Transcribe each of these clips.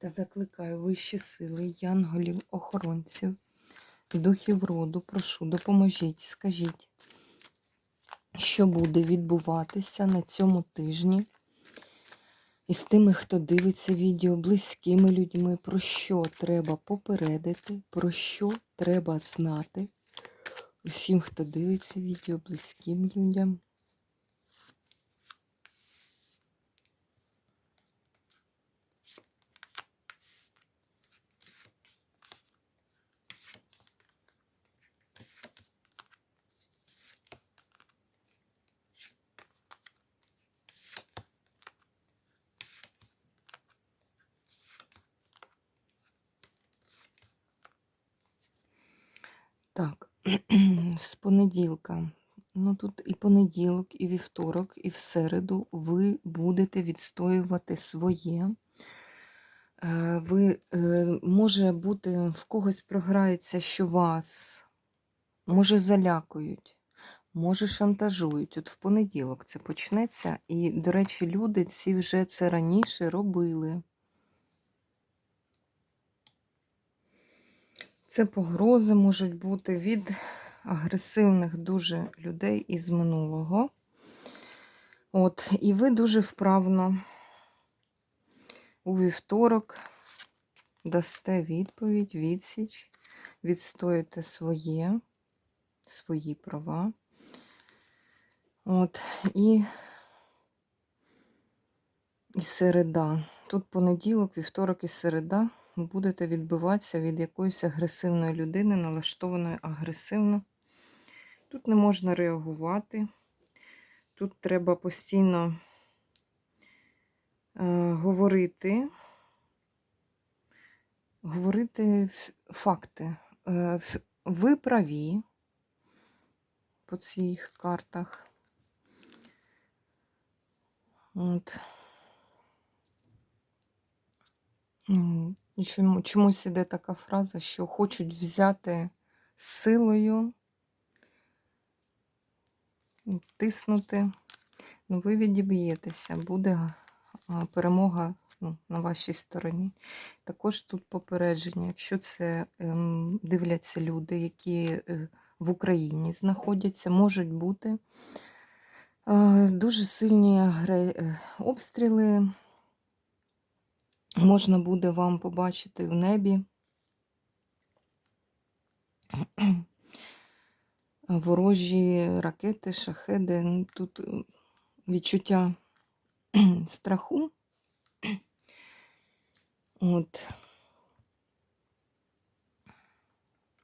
Та закликаю вищі сили, янголів, охоронців, духів роду, прошу, допоможіть, скажіть, що буде відбуватися на цьому тижні? Із тими, хто дивиться відео, близькими людьми, про що треба попередити, про що треба знати? Усім, хто дивиться відео, близьким людям. Так, з понеділка. Ну тут і понеділок, і вівторок, і в середу ви будете відстоювати своє. Е, Ви е, може бути, в когось програється, що вас може залякують, може шантажують. От в понеділок це почнеться. І, до речі, люди ці вже це раніше робили. Це погрози можуть бути від агресивних дуже людей із минулого. От, І ви дуже вправно у вівторок дасте відповідь, відсіч, відстоїте своє, свої права. От, і, і середа. Тут понеділок, вівторок і середа будете відбиватися від якоїсь агресивної людини, налаштованої агресивно. Тут не можна реагувати. Тут треба постійно е, говорити, говорити факти. Е, ви праві по цих картах. От. Чому, чомусь іде така фраза, що хочуть взяти силою, тиснути. Ну, ви відіб'єтеся, буде перемога ну, на вашій стороні. Також тут попередження, якщо це ем, дивляться люди, які е, в Україні знаходяться, можуть бути дуже сильні е, обстріли можна буде вам побачити в небі ворожі ракети, шахеди. Ну, тут відчуття страху. От.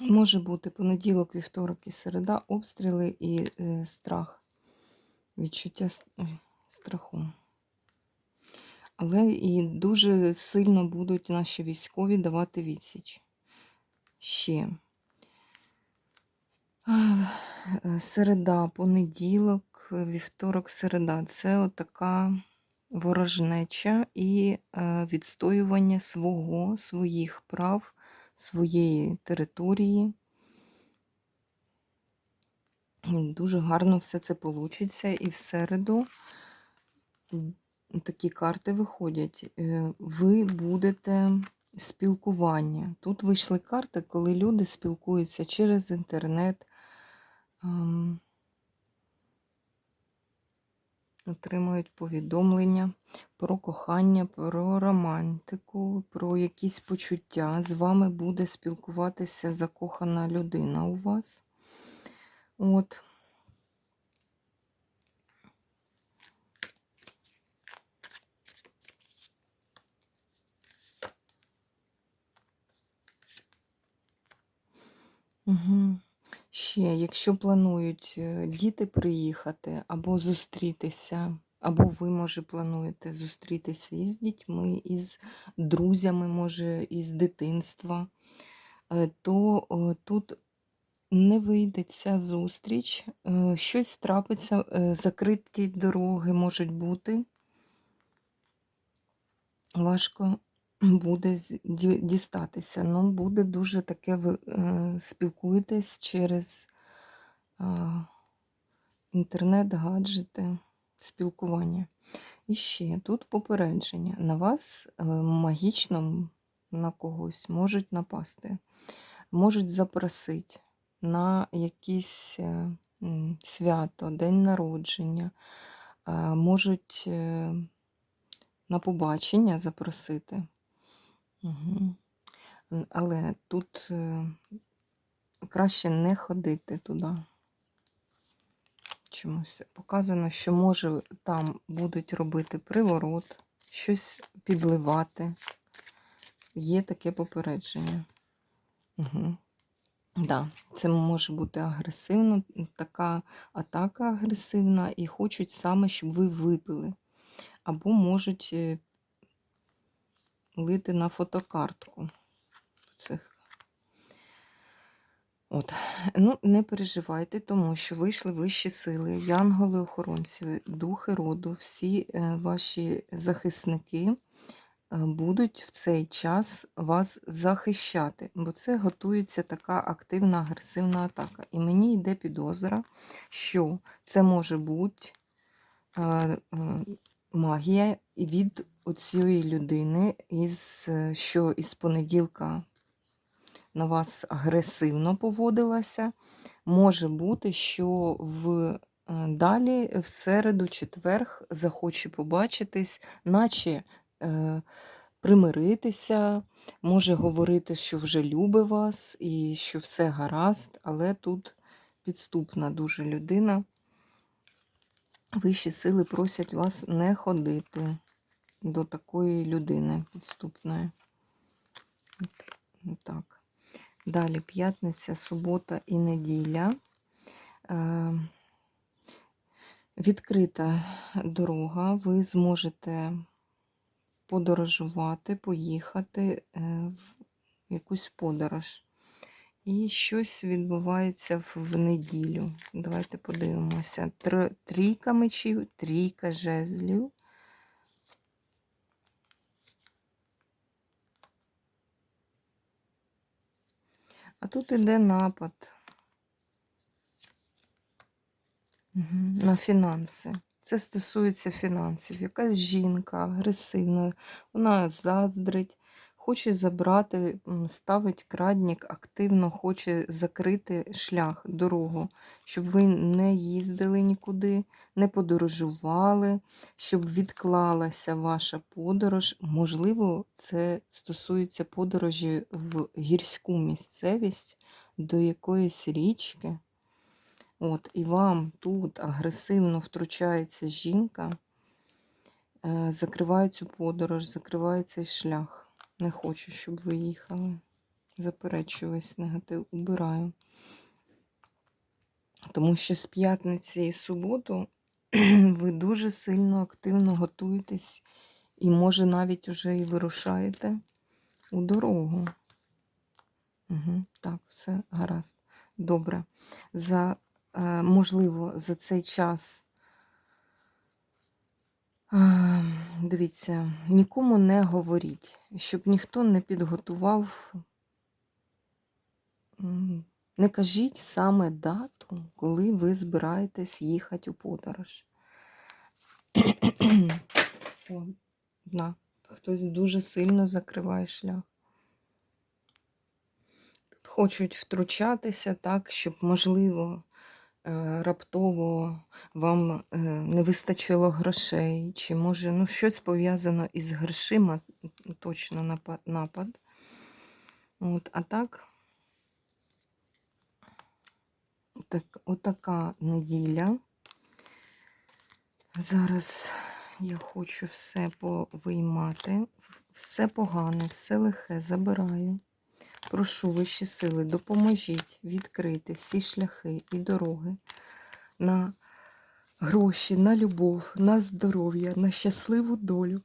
Може бути понеділок, вівторок і середа, обстріли і е, страх, відчуття страху. Але і дуже сильно будуть наші військові давати відсіч. Ще. Середа, понеділок, вівторок, середа це отака ворожнеча і е, відстоювання свого, своїх прав, своєї території. Дуже гарно все це вийде. І в середу такі карти виходять. Е, ви будете спілкування. Тут вийшли карти, коли люди спілкуються через інтернет, отримують повідомлення про кохання, про романтику, про якісь почуття. З вами буде спілкуватися закохана людина у вас. От. Угу. Ще, якщо планують е, діти приїхати або зустрітися, або ви, може, плануєте зустрітися із дітьми, із друзями, може, із дитинства. е, то е, тут не вийде ця зустріч, щось трапиться, закриті дороги можуть бути. Важко буде дістатися. Ну, буде дуже таке, ви е, спілкуєтесь через інтернет, гаджети, спілкування. І ще тут попередження. На вас е, магічно на когось можуть напасти, можуть запросити на якесь е, свято, день народження, можуть на побачення запросити. Угу. Але тут е, краще не ходити туди. Чомусь показано, що може там будуть робити приворот, щось підливати. Є таке попередження. Угу. Да, це може бути агресивно, така атака агресивна, і хочуть саме, щоб ви випили. Або можуть е, лити на фотокартку цих. От. Ну, не переживайте, тому що вийшли вищі сили, янголи-охоронці, духи роду, всі е, ваші захисники е, будуть в цей час вас захищати, бо це готується така активна агресивна атака. І мені йде підозра, що це може бути е, магія від оцієї людини, із, е, що із понеділка на вас агресивно поводилася. Може бути, що в е, далі, в середу, четверг, захоче побачитись, наче е, примиритися, може говорити, що вже любить вас і що все гаразд, але тут підступна дуже людина. Вищі сили просять вас не ходити до такої людини підступної. Так. Далі п'ятниця, субота і неділя. Е, Відкрита дорога, ви зможете подорожувати, поїхати е, в якусь подорож. І щось відбувається в, неділю. Давайте подивимося. Трійка мечів, трійка жезлів. А тут іде напад на фінанси. Це стосується фінансів. Якась жінка агресивна, вона заздрить, хоче забрати, ставить крадник, активно хоче закрити шлях, дорогу, щоб ви не їздили нікуди, не подорожували, щоб відклалася ваша подорож. Можливо, це стосується подорожі в гірську місцевість до якоїсь річки. От, і вам тут агресивно втручається жінка, е, закриває цю подорож, закриває цей шлях. Не хочу, щоб ви їхали. Заперечую весь негатив, убираю. Тому що з п'ятниці і суботу ви дуже сильно активно готуєтесь і, може, навіть уже і вирушаєте у дорогу. Угу, так, все гаразд. Добре. За Е, можливо, за цей час, дивіться, нікому не говоріть, щоб ніхто не підготував, не кажіть саме дату, коли ви збираєтесь їхати у подорож. О, на, хтось дуже сильно закриває шлях. Тут хочуть втручатися так, щоб, можливо, раптово вам е, не вистачило грошей, чи може ну, щось пов'язано із грошима, точно напа- напад. От, а так, так, отака неділя. Зараз я хочу все повиймати. Все погане, все лихе забираю. Прошу вищі сили, допоможіть відкрити всі шляхи і дороги на гроші, на любов, на здоров'я, на щасливу долю.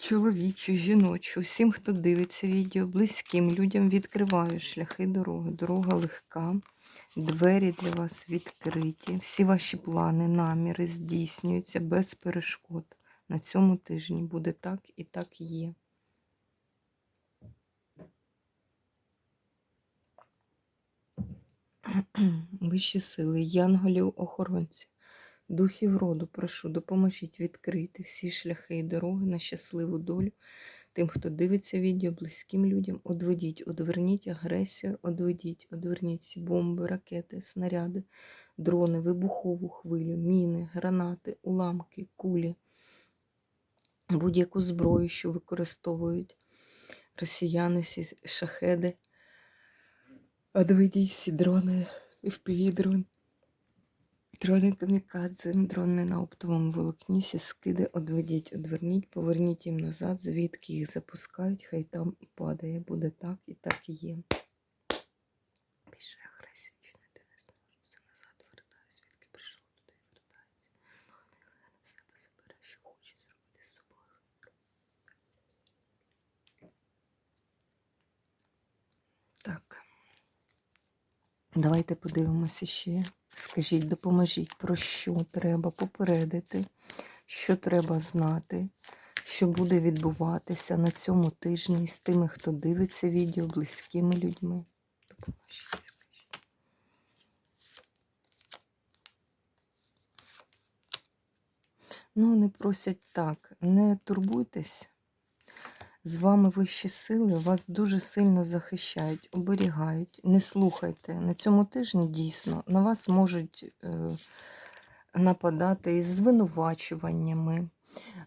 чоловічу, жіночу, всім, хто дивиться відео, близьким людям відкриваю шляхи дороги. Дорога легка, двері для вас відкриті. Всі ваші плани, наміри здійснюються без перешкод. На цьому тижні буде так і так є. Вищі сили, янголів, охоронців, духів роду, прошу, допоможіть відкрити всі шляхи і дороги на щасливу долю. Тим, хто дивиться відео, близьким людям, одведіть, одверніть агресію, одведіть, одверніть всі бомби, ракети, снаряди, дрони, вибухову хвилю, міни, гранати, уламки, кулі, будь-яку зброю, що використовують росіяни, всі шахеди. Одведіть всі дрони, FPV-дрон, дрони камікадзе, дрони на оптовому волокні, скиди одведіть, одверніть, поверніть їм назад, звідки їх запускають, хай там падає. Буде так і так і є. Більше агресію чинити не зможу. Все назад вертаю, звідки прийшло, туди і вертається. На себе забере, що хоче зробити з собою. Так. Давайте подивимося ще. Скажіть, допоможіть, про що треба попередити, що треба знати, що буде відбуватися на цьому тижні з тими, хто дивиться відео, близькими людьми. Допоможіть, скажіть. Ну, вони просять так, не турбуйтесь. З вами вищі сили вас дуже сильно захищають, оберігають. Не слухайте. На цьому тижні дійсно на вас можуть е, нападати із звинувачуваннями,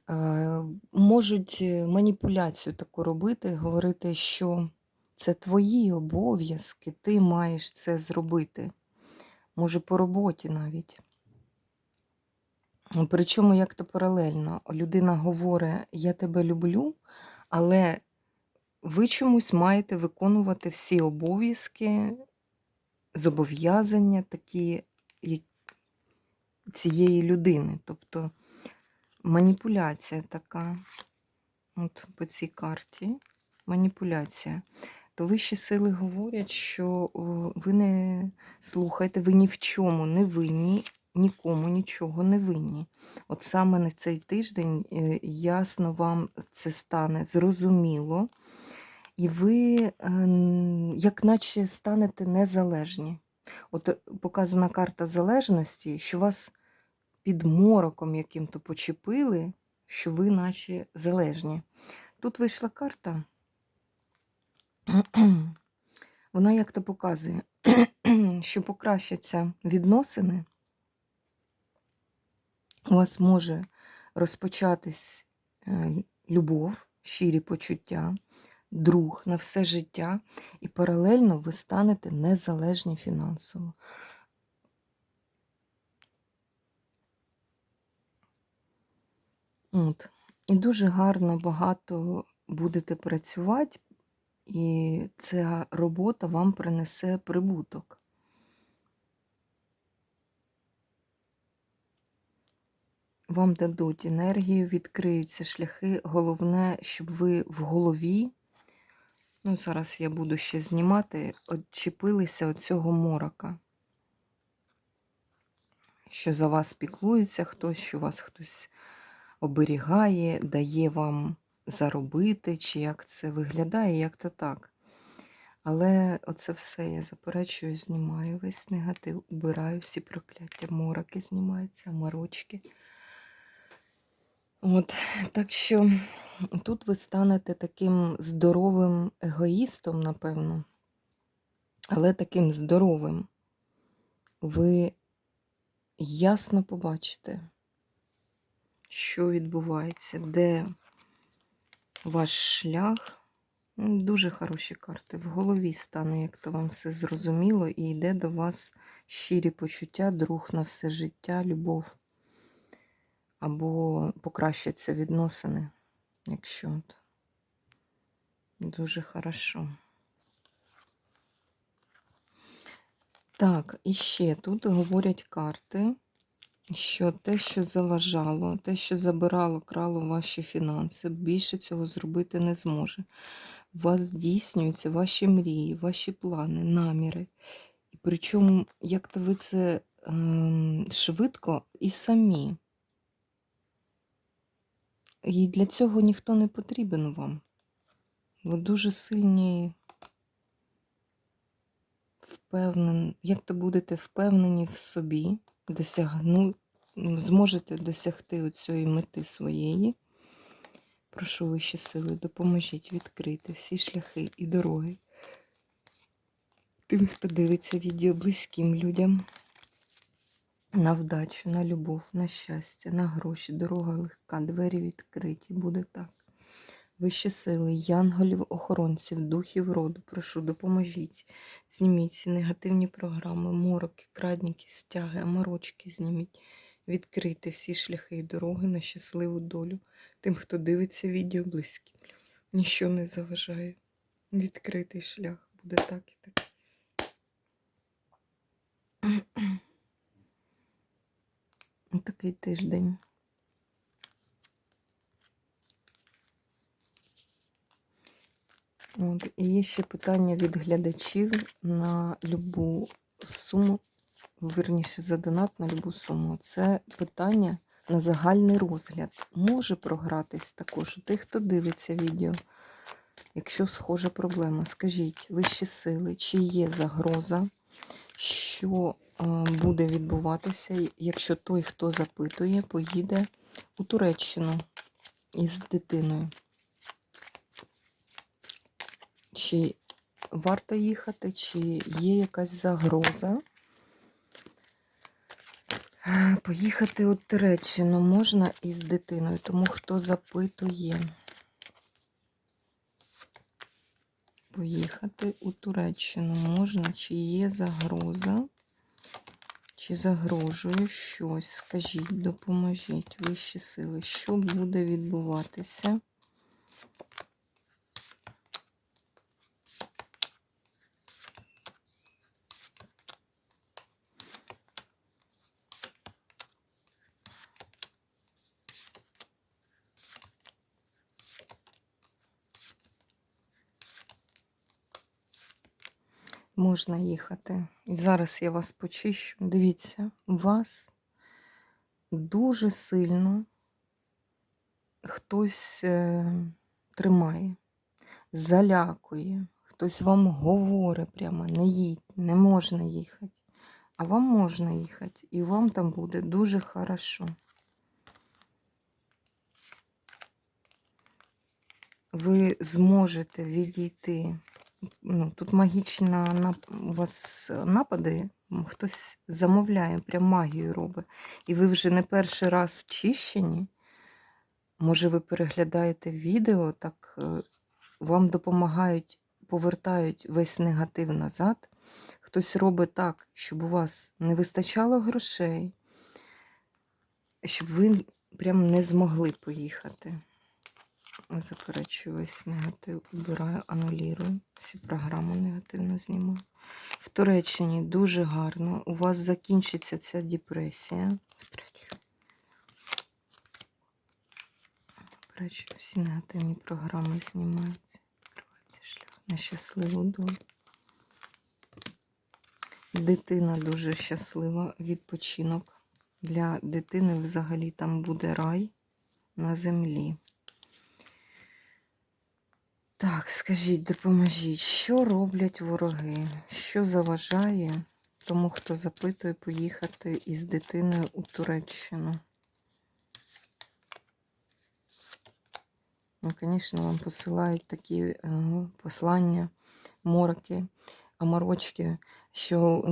е, можуть е, маніпуляцію таку робити, говорити, що це твої обов'язки, ти маєш це зробити. Може, по роботі навіть. Причому як то паралельно. Людина говорить, я тебе люблю. Але ви чомусь маєте виконувати всі обов'язки, зобов'язання такі цієї людини. Тобто маніпуляція така, от по цій карті, маніпуляція. То вищі сили говорять, що ви не слухаєте, ви ні в чому не винні, нікому нічого не винні. От саме на цей тиждень е, ясно вам це стане зрозуміло, і ви, ем, як наче, станете незалежні. От е, показана карта залежності, що вас під мороком яким-то почепили, що ви наче залежні. Тут вийшла карта, вона як то показує, що покращаться відносини у вас може розпочатись е, любов, щирі почуття, друг на все життя, і паралельно ви станете незалежні фінансово. От. І дуже гарно, багато будете працювати, і ця робота вам принесе прибуток. Вам дадуть енергію, відкриються шляхи. Головне, щоб ви в голові, ну, зараз я буду ще знімати, відчепилися від цього морока. Що за вас піклується хтось, що вас хтось оберігає, дає вам заробити, чи як це виглядає, як то так. Але оце все я заперечую, знімаю весь негатив, убираю всі прокляття, мороки знімаються, морочки. От, Так що тут ви станете таким здоровим егоїстом, напевно, але таким здоровим. Ви ясно побачите, що відбувається, де ваш шлях. Дуже хороші карти. В голові стане, як то вам все зрозуміло, і йде до вас щирі почуття, друг на все життя, любов або покращаться відносини, якщо от. дуже хорошо. Так, і ще тут говорять карти, що те, що заважало, те, що забирало, крало ваші фінанси, більше цього зробити не зможе. У вас здійснюються ваші мрії, ваші плани, наміри. І причому, як то ви це ем, швидко і самі. І для цього ніхто не потрібен вам. Ви дуже сильні, впевнені, як то будете впевнені в собі, досягну, зможете досягти цієї мети своєї. Прошу вищі сили, допоможіть відкрити всі шляхи і дороги тим, хто дивиться відео близьким людям. На вдачу, на любов, на щастя, на гроші, дорога легка, двері відкриті. Буде так. Вищі сили, янголів, охоронців, духів роду, прошу, допоможіть. Зніміть ці негативні програми, мороки, крадніки, стяги, аморочки зніміть. Відкрити всі шляхи і дороги на щасливу долю. Тим, хто дивиться відео близьким. Ніщо не заважає. Відкритий шлях. Буде так і так. Такий тиждень. От, і є ще питання від глядачів на любу суму, вірніше за донат на любу суму. Це питання на загальний розгляд. Може програтись також тих, хто дивиться відео. Якщо схожа проблема, скажіть вищі сили, чи є загроза, що буде відбуватися, якщо той, хто запитує, поїде у Туреччину із дитиною. Чи варто їхати, чи є якась загроза? Е, Поїхати у Туреччину можна із дитиною, тому хто запитує. Поїхати у Туреччину можна, чи є загроза, чи загрожує щось. Скажіть, допоможіть вищі сили, що буде відбуватися? Можна їхати. І зараз я вас почищу. Дивіться, вас дуже сильно хтось е, тримає, залякує, хтось вам говорить прямо, не їдь, не можна їхати. А вам можна їхати, і вам там буде дуже хорошо. Ви зможете відійти ну, тут магічна нап- у вас напади, хтось замовляє, прям магію робить. І ви вже не перший раз чищені. Може, ви переглядаєте відео, так е, вам допомагають, повертають весь негатив назад. Хтось робить так, щоб у вас не вистачало грошей, щоб ви прям не змогли поїхати. Заперечую весь негатив, убираю, анулірую. Всі програму негативно знімаю. В Туреччині дуже гарно. У вас закінчиться ця депресія. Заперечую. Всі негативні програми знімаються. Відкривається шлях на щасливу долю. Дитина дуже щаслива. Відпочинок. Для дитини взагалі там буде рай на землі. Так, скажіть, допоможіть, що роблять вороги? Що заважає тому, хто запитує поїхати із дитиною у Туреччину? Ну, звісно, вам посилають такі е, послання, мороки, аморочки, що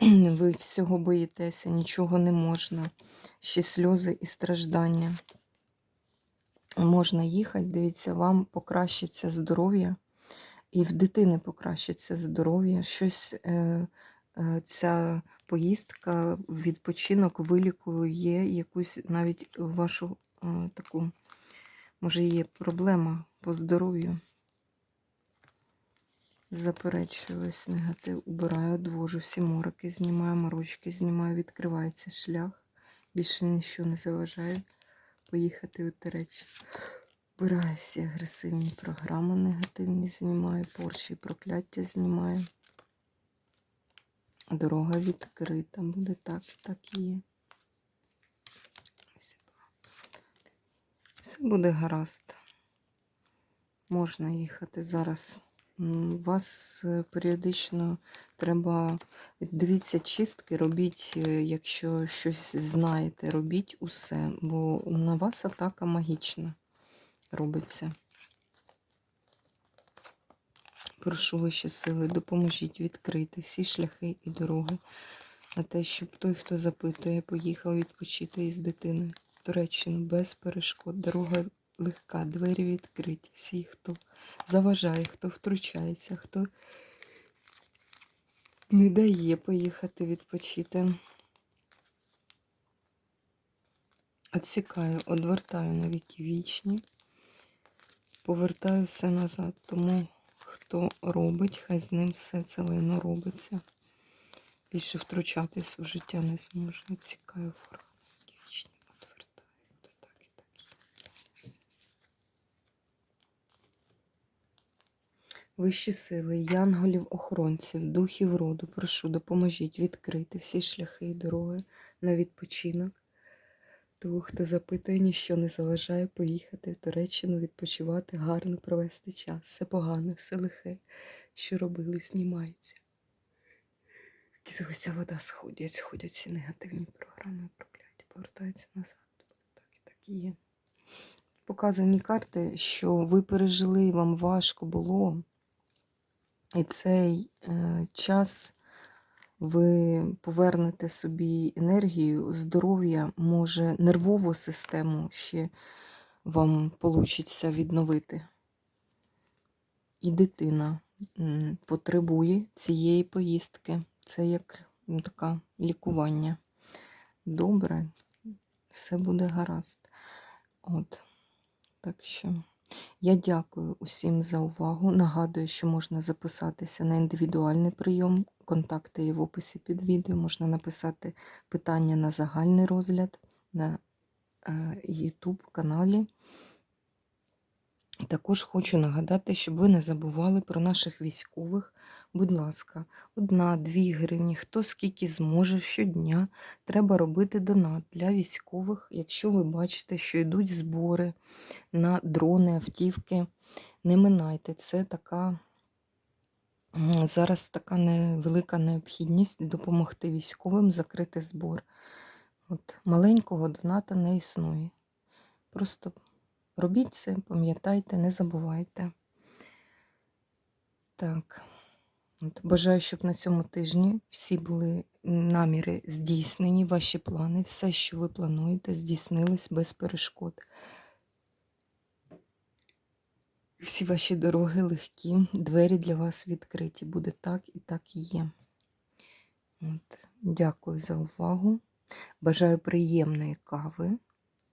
ви всього боїтеся, нічого не можна, ще сльози і страждання можна їхати, дивіться, вам покращиться здоров'я, і в дитини покращиться здоров'я. Щось е, е, ця поїздка, відпочинок вилікує якусь навіть вашу е, таку, може, є проблема по здоров'ю. Заперечую весь негатив, убираю, одвожу всі мороки, знімаю морочки, знімаю, відкривається шлях Більше нічого не заважає поїхати у Туреччину. Вбираю всі агресивні програми негативні, знімаю, порчі і прокляття знімаю. Дорога відкрита, буде так, так і є. Все буде гаразд. Можна їхати зараз. Вас е, періодично треба дивіться чистки, робіть, е, якщо щось знаєте, робіть усе, бо на вас атака магічна робиться. Прошу вищі сили, допоможіть відкрити всі шляхи і дороги на те, щоб той, хто запитує, поїхав відпочити із дитиною. Туреччину без перешкод. Дорога легка, двері відкриті. Всі, хто заважає, хто втручається, хто не дає поїхати відпочити. Отсікаю, одвертаю на віки вічні, повертаю все назад. Тому хто робить, хай з ним все це лайно робиться. Більше втручатись у життя не зможе. Отсікаю форму. Вічні, одвертаю. То так і так є. Вищі сили, янголів, охоронців, духів роду, прошу, допоможіть відкрити всі шляхи і дороги на відпочинок. Того, хто запитує, ніщо не заважає поїхати в Туреччину, відпочивати, гарно провести час. Все погане, все лихе, що робили, знімається. Якісь вода сходять, сходять всі негативні програми, прокляття, повертаються назад. Так і так є. Показані карти, що ви пережили, вам важко було. І цей е, час ви повернете собі енергію, здоров'я, може, нервову систему ще вам получиться відновити. І дитина потребує цієї поїздки. Це як таке лікування. Добре, все буде гаразд. От. Так що я дякую усім за увагу. Нагадую, що можна записатися на індивідуальний прийом. Контакти є в описі під відео. Можна написати питання на загальний розгляд на е, YouTube каналі. Також хочу нагадати, щоб ви не забували про наших військових. Будь ласка, одна-дві гривні, хто скільки зможе щодня. Треба робити донат для військових, якщо ви бачите, що йдуть збори на дрони, автівки. Не минайте. Це така зараз така невелика необхідність допомогти військовим закрити збор. От, маленького доната не існує. Просто робіть це, пам'ятайте, не забувайте. Так. От, бажаю, щоб на цьому тижні всі були наміри здійснені, ваші плани, все, що ви плануєте, здійснилось без перешкод. Всі ваші дороги легкі, двері для вас відкриті. Буде так і так і є. От. Дякую за увагу. Бажаю приємної кави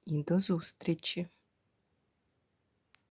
і до зустрічі!